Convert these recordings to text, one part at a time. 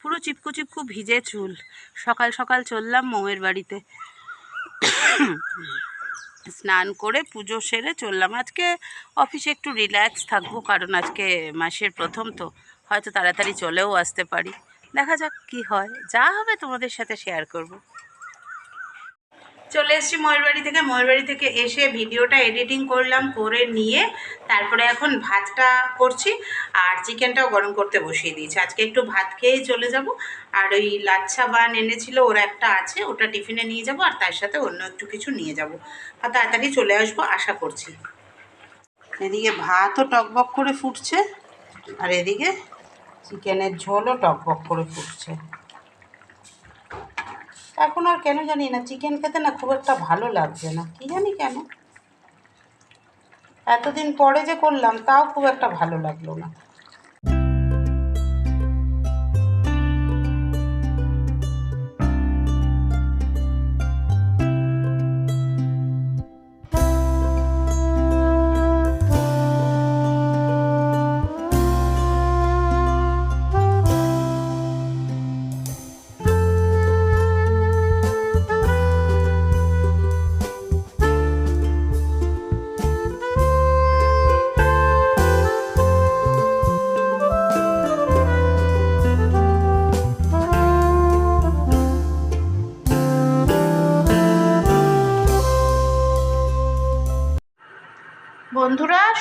পুরো চিপকু চিপকু ভিজে চুল। সকাল সকাল চললাম মৌয়ের বাড়িতে। স্নান করে পুজো সেরে চললাম। আজকে অফিসে একটু রিল্যাক্স থাকব, কারণ আজকে মাসের প্রথম, তো হয়তো তাড়াতাড়ি চলেও আসতে পারি। দেখা যাক কি হয়। যা হবে তোমাদের সাথে শেয়ার করব। চলে এসেছি ময়ের বাড়ি থেকে। ময়ের বাড়ি থেকে এসে ভিডিওটা এডিটিং করলাম, করে নিয়ে তারপরে এখন ভাতটা করছি আর চিকেনটাও গরম করতে বসিয়ে দিয়েছি। আজকে একটু ভাত খেয়েই চলে যাব। আর ওই লাচ্ছা বান এনেছিল, ওর একটা আছে, ওটা টিফিনে নিয়ে যাব আর তার সাথে অন্য একটু কিছু নিয়ে যাব। আর তাড়াতাড়ি চলে আসব, আশা করছি। এদিকে ভাতও টকবক করে ফুটছে আর এদিকে চিকেনের ঝোলও টকবক করে ফুটছে। এখন আর কেন জানি না চিকেন খেতে না খুব একটা ভালো লাগছে না। কি জানি কেন? এতদিন পরে যে করলাম, তাও খুব একটা ভালো লাগল না।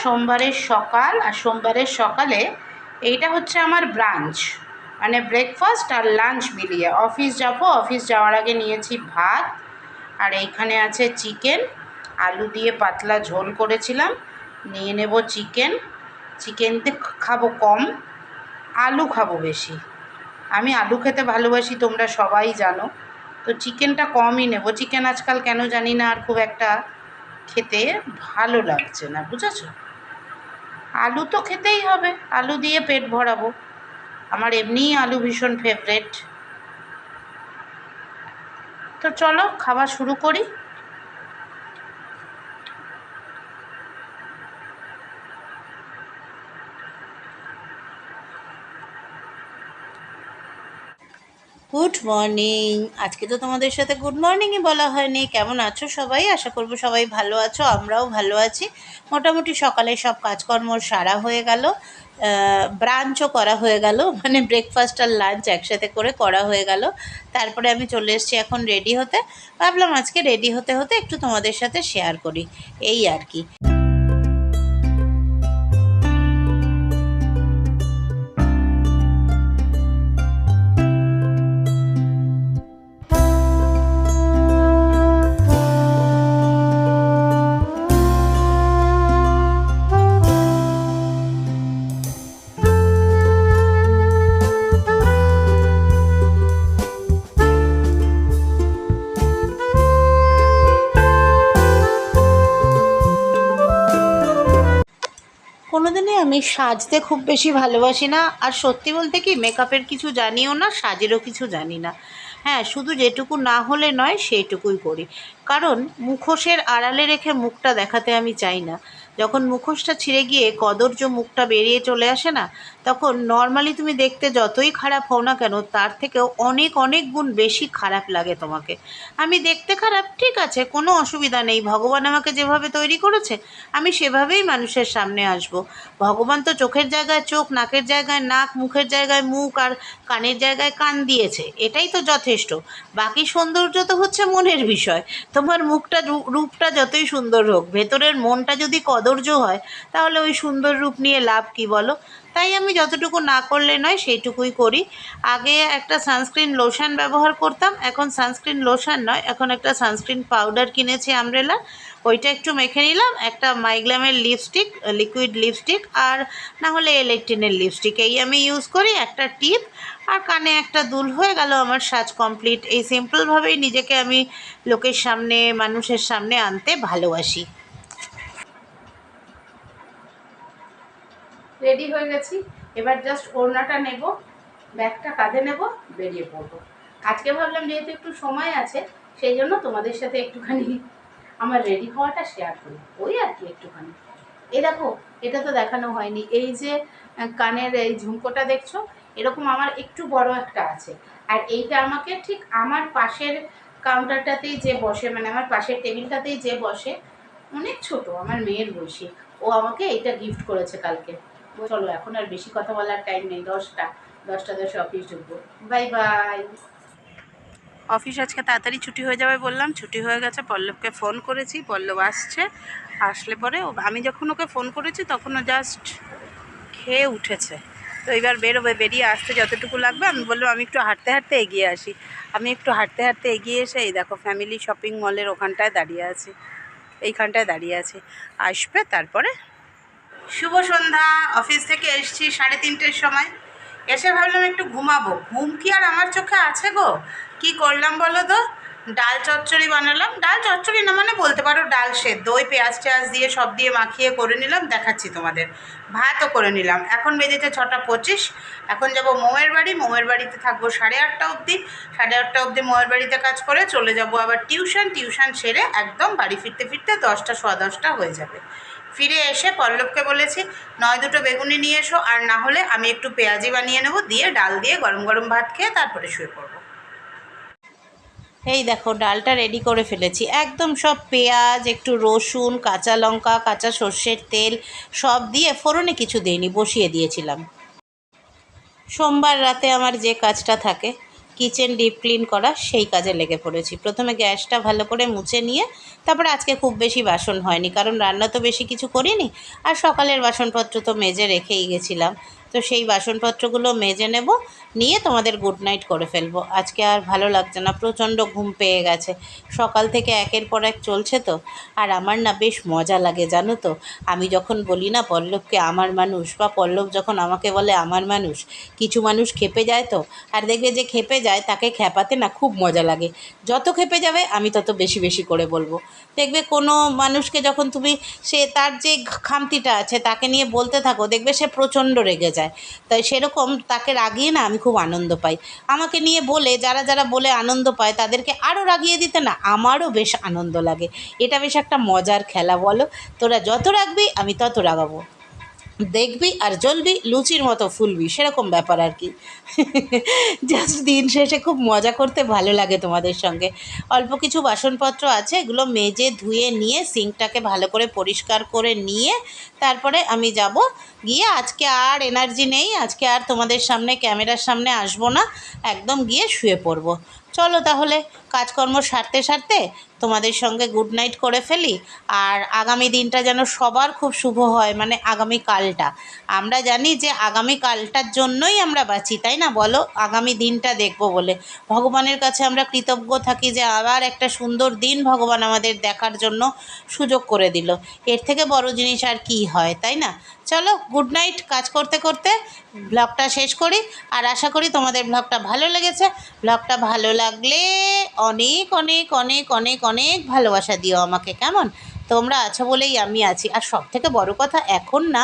সোমবারের সকাল আর সোমবারের সকালে এইটা হচ্ছে আমার ব্রাঞ্চ মানে ব্রেকফাস্ট আর লাঞ্চ মিলিয়ে। অফিস যাব অফিস যাওয়ার আগে নিয়েছি ভাত আর এইখানে আছে চিকেন আলু দিয়ে পাতলা ঝোল করেছিলাম, নিয়ে নেব চিকেন চিকেন খাব কম, আলু খাব বেশি। আমি আলু খেতে ভালোবাসি, তোমরা সবাই জানো। তো চিকেনটা কমই নেব। চিকেন আজকাল কেন জানি না, আর খুব একটা খেতে ভালো লাগছে না, বুঝেছ? আলু তো খেতেই হবে। আলু দিয়ে পেট ভরাবো। আমার এমনিই আলু ভীষণ ফেভারেট তো চলো, খাওয়া শুরু করি। Good morning. আজকে তো তোমাদের সাথে গুড মর্নিংই বলা হয়নি। কেমন আছো সবাই? আশা করব সবাই ভালো আছো, আমরাও ভালো আছি। মোটামুটি সকালে সব কাজকর্ম সারা হয়ে গেল। ব্রাঞ্চও করা হয়ে গেল। মানে ব্রেকফাস্ট আর লাঞ্চ একসাথে করে করা হয়ে গেল। তারপরে আমি চলে এসেছি এখন রেডি হতে। ভাবলাম আজকে রেডি হতে হতে একটু তোমাদের সাথে শেয়ার করি। এই আর কি। আমি সাজতে খুব বেশি ভালোবাসি না। আর সত্যি বলতে কি মেকআপের কিছু জানিও না, সাজেরও কিছু জানি না। হ্যাঁ শুধু যেটুকু না হলে নয়, সেইটুকুই করি। কারণ মুখোশের আড়ালে রেখে মুখটা দেখাতে আমি চাই না। যখন মুখোশটা ছিঁড়ে গিয়ে কদর্য মুখটা বেরিয়ে চলে আসে না, তখন নর্মালি তুমি দেখতে যতই খারাপ হও না কেন, তার থেকেও অনেক অনেক গুণ বেশি খারাপ লাগে তোমাকে। আমি দেখতে খারাপ, ঠিক আছে, কোনো অসুবিধা নেই। ভগবান আমাকে যেভাবে তৈরি করেছে, আমি সেভাবেই মানুষের সামনে আসব। ভগবান তো চোখের জায়গায় চোখ, নাকের জায়গায় নাক, মুখের জায়গায় মুখ আর কানের জায়গায় কান দিয়েছে। এটাই তো যথেষ্ট। বাকি সৌন্দর্য তো হচ্ছে মনের বিষয়। তোমার মুখটা রূপটা যতই সুন্দর হোক, ভেতরের মনটা যদি কদর্য হয়, তাহলে ওই সুন্দর রূপ নিয়ে লাভ কি বলো? তাই আমি যতটুকু না করলে নয়, সেইটুকুই করি। আগে একটা সানস্ক্রিন লোশন ব্যবহার করতাম, এখন সানস্ক্রিন লোশন নয়, এখন একটা সানস্ক্রিন পাউডার কিনেছি আমরেলা ওইটা একটু মেখে নিলাম, একটা মাইগ্লামের লিপস্টিক লিকুইড লিপস্টিক আর না হলে ইলেকট্রিনের লিপস্টিক এই আমি ইউজ করি, একটা টিপ আর কানে একটা দুল হয়ে গেল আমার সাজ কমপ্লিট এই সিম্পলভাবেই নিজেকে আমি লোকের সামনে, মানুষের সামনে আনতে ভালোবাসি। রেডি হয়ে গেছি। এবার জাস্ট ওড়নাটা নেব, ব্যাগটা কাঁধে নেব, বেরিয়ে পড়ব। আজকে ভাবলাম যেহেতু একটু সময় আছে, সেই জন্য তোমাদের সাথে একটুখানি আমার রেডি হওয়াটা শেয়ার করি। ওই আর কি একটুখানি। এ দেখো, এটা তো দেখানো হয়নি। এই যে কানের এই ঝুমকোটা দেখছ, এরকম আমার একটু বড় একটা আছে। আর এইটা আমাকে ঠিক আমার পাশের কাউন্টারটাতেই যে বসে মানে আমার পাশের টেবিলটাতেই যে বসে, অনেক ছোট, আমার মেয়ের বয়সী। ও আমাকে এইটা গিফট করেছে কালকে। চলো, এখন আর বেশি কথা বলার টাইম নেই, দশটা দশটা দশে অফিস ঢুকবো। বাই বাই অফিস আজকে তাড়াতাড়ি ছুটি হয়ে যাবে বললাম, ছুটি হয়ে গেছে, পল্লবকে ফোন করেছি, পল্লব আসছে, আসলে পরে আমি যখন ওকে ফোন করেছি তখন ও জাস্ট খেয়ে উঠেছে। তো এবার বেরোবে, বেরিয়ে আসতে যতটুকু লাগবে, আমি বললাম, আমি একটু হাঁটতে হাঁটতে এগিয়ে আসি। আমি একটু হাঁটতে হাঁটতে এগিয়ে এসে, এই দেখো ফ্যামিলি শপিং মলের ওখানটায় দাঁড়িয়ে আছি, এইখানটায় দাঁড়িয়ে আছি। আসবে, তারপরে শুভ সন্ধ্যা, অফিস থেকে এসছি সাড়ে তিনটের সময়। এসে ভাবলাম একটু ঘুমাবো। ঘুম কি আর আমার চোখে আছে গো? কি করলাম বলো তো? ডাল চচ্চড়ি বানালাম। ডাল চচ্চড়ি না মানে বলতে পারো ডাল সেদ্ধ। ওই পেঁয়াজ টেয়াজ দিয়ে, সব দিয়ে মাখিয়ে করে নিলাম, দেখাচ্ছি তোমাদের। ভাতও করে নিলাম। এখন বেজেছে ছটা পঁচিশ। এখন যাব মৌয়ের বাড়ি। মৌয়ের বাড়িতে থাকব সাড়ে আটটা অবধি। সাড়ে আটটা অবধি মৌয়ের বাড়িতে কাজ করে চলে যাব আবার টিউশন। টিউশন সেরে একদম বাড়ি ফিরতে ফিরতে দশটা, সোয়া দশটা হয়ে যাবে। ফিরে এসে পল্লবকে বলেছি, নয় দুটো বেগুনি নিয়ে এসো, আর না হলে আমি একটু পেঁয়াজি বানিয়ে নেব, দিয়ে ডাল দিয়ে গরম গরম ভাত খেয়ে তারপরে শুয়ে পড়ব। এই দেখো, ডালটা রেডি করে ফেলেছি। একদম সব পেঁয়াজ, একটু রসুন, কাঁচা লঙ্কা, কাঁচা সর্ষের তেল, সব দিয়ে ফোড়নে কিছু দিইনি, বসিয়ে দিয়েছিলাম। সোমবার রাতে আমার যে কাজটা থাকে কিচেন ডিপ ক্লিন করা সেই কাজে লেগে পড়েছি। প্রথমে গ্যাসটা ভালো করে মুছে নিয়ে তারপর আজকে খুব বেশি বাসন হয়নি, কারণ রান্না তো বেশি কিছু করিনি, আর সকালের বাসনপত্র তো মেজে রেখেই গেছিলাম। তো সেই বাসনপত্রগুলো মেজে নেব, নিয়ে তোমাদের গুড নাইট করে ফেলব। আজকে আর ভালো লাগছে না, প্রচণ্ড ঘুম পেয়ে গেছে। সকাল থেকে একের পর এক চলছে তো, আর আমার না বেশ মজা লাগে, জানো তো। আমি যখন বলি না পল্লবকে আমার মানুষ, বা পল্লব যখন আমাকে বলে আমার মানুষ, কিছু মানুষ খেপে যায় তো, আর দেখবে যে খেপে যায়, তাকে খেপাতে না খুব মজা লাগে। যত খেপে যাবে, আমি তত বেশি বেশি করে বলব। দেখবে কোনো মানুষকে যখন তুমি, সে তার যে খামতিটা আছে, তাকে নিয়ে বলতে থাকো, দেখবে সে প্রচণ্ড রেগে যায়। তাই সেরকম তাকে রাগিয়ে না আমি খুব আনন্দ পাই। আমাকে নিয়ে বলে, যারা যারা বলে আনন্দ পায়, তাদেরকে আরও রাগিয়ে দিতে না, আমারও বেশ আনন্দ লাগে। এটা বেশ একটা মজার খেলা বলো। তোরা যত রাখবি আমি তত রাগাবো। দেখবি আর জ্বলবি, লুচির মতো ফুলবি, সেরকম ব্যাপার আর কি। জাস্ট দিন শেষে খুব মজা করতে ভালো লাগে তোমাদের সঙ্গে। অল্প কিছু বাসনপত্র আছে, এগুলো মেজে ধুয়ে নিয়ে সিঙ্কটাকে ভালো করে পরিষ্কার করে নিয়ে তারপরে আমি যাব। গিয়ে আজকে আর এনার্জি নেই, আজকে আর তোমাদের সামনে, ক্যামেরার সামনে আসব না, একদম গিয়ে শুয়ে পড়ব। চলো তাহলে কাজকর্ম সারতে সারতে তোমাদের সঙ্গে গুড নাইট করে ফেলি, আর আগামী দিনটা যেন সবার খুব শুভ হয় মানে আগামী কালটা। আমরা জানি যে আগামী কালটার জন্যই আমরা বাঁচি, তাই না বলো? আগামী দিনটা দেখব বলে। ভগবানের কাছে আমরা কৃতজ্ঞ থাকি যে আবার একটা সুন্দর দিন ভগবান আমাদের দেখার জন্য সুযোগ করে দিল। এর থেকে বড় জিনিস আর কি হয়, তাই না? চলো গুড নাইট কাজ করতে করতে ব্লগটা শেষ করি, আর আশা করি তোমাদের ব্লগটা ভালো লেগেছে। ব্লগটা ভালো লাগলে অনেক অনেক অনেক অনেক অনেক ভালোবাসা দিও আমাকে, কেমন? তোমরা আছো বলেই আমি আছি। আর সব থেকে বড় কথা, এখন না,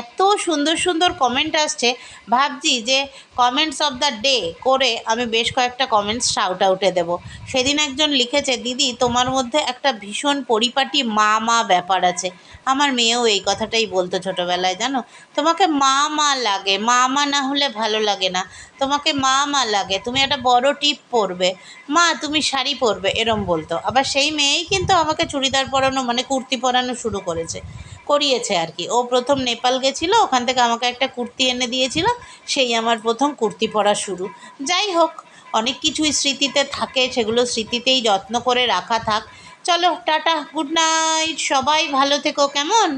এত সুন্দর সুন্দর কমেন্ট আসছে। ভাবছি যে কমেন্টস অফ দ্য ডে করে আমি বেশ কয়েকটা কমেন্টস শাউট আউটে দেবো। সেদিন একজন লিখেছে, দিদি, তোমার মধ্যে একটা ভীষণ পরিপাটি মা মা ব্যাপার আছে। আমার মেয়েও এই কথাটাই বলতো ছোটোবেলায়, জানো? তোমাকে মা মা লাগে, মা মা না হলে ভালো লাগে না। তোমাকে মা মা লাগে, তুমি একটা বড় টিপ পরবে। মা, তুমি শাড়ি পরবে। এরম বলতো। আবার সেই মেয়েই কিন্তু আমাকে চুড়িদার পরানো মানে কুর্তি পরানো শুরু করেছে, করিয়েছে আর কি। ও প্রথম নেপাল গেছিল, ওখান থেকে আমাকে একটা কুর্তি এনে দিয়েছিল, সেই আমার প্রথম কুর্তি পরা শুরু। যাই হোক অনেক কিছুই স্মৃতিতে থাকে, সেগুলো স্মৃতিতেই যত্ন করে রাখা থাক। চলো, টাটা, গুড নাইট, সবাই ভালো থেকো, কেমন?